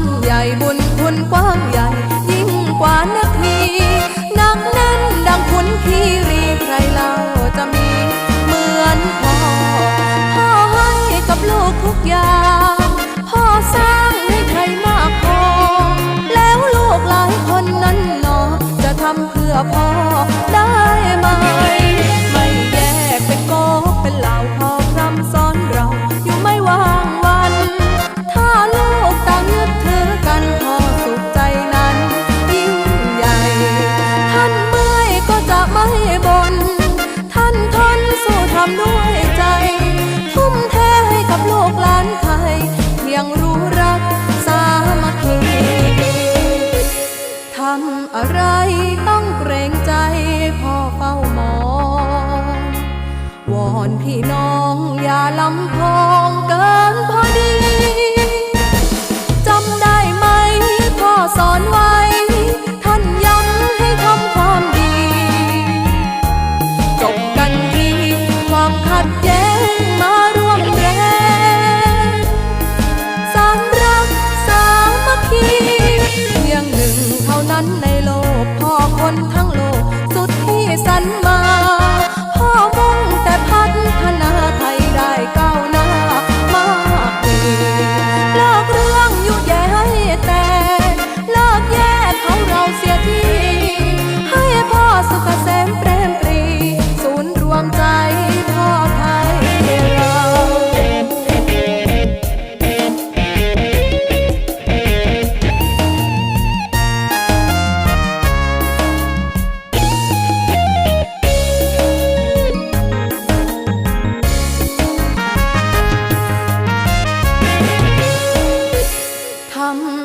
ต้นใหญ่บุญคุณกว้างใหญ่ ยิ่งกว่านาทีนักแน่นดังคุณคีรีใครเล่าจะมีเหมือนพ่อพ่อให้กับลูกทุกอย่างพ่อสร้างให้ใครมากพอแล้วลูกหลายคนนั้นหนอจะทำเพื่อพ่อได้ไหม อนพี่น้องอย่าลำพองเกินพอดี จำได้ไหมพ่อสอนไว้ ท่านย้ำให้ทำความดี จบกันทีความขัดแย้งมาร่วมแรงสามรักสามัคคีเพียงหนึ่งเท่านั้นในโลกพ่อคนไทั้ง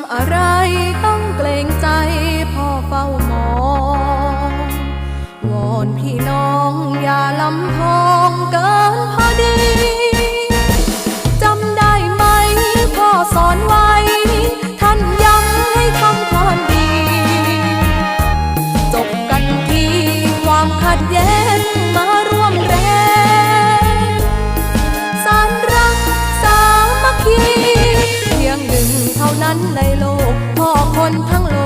ำอะไรต้องเกรงใจพ่อเฝ้ามองวอนพี่น้องอย่าลำพองเกินพอดีจำได้ไหมพ่อสอนไว้ ท่านย้ำให้ทำความดี จบกันที่ความขัดแย้งมา นั้นในโลกพ่อคนทั้งโลก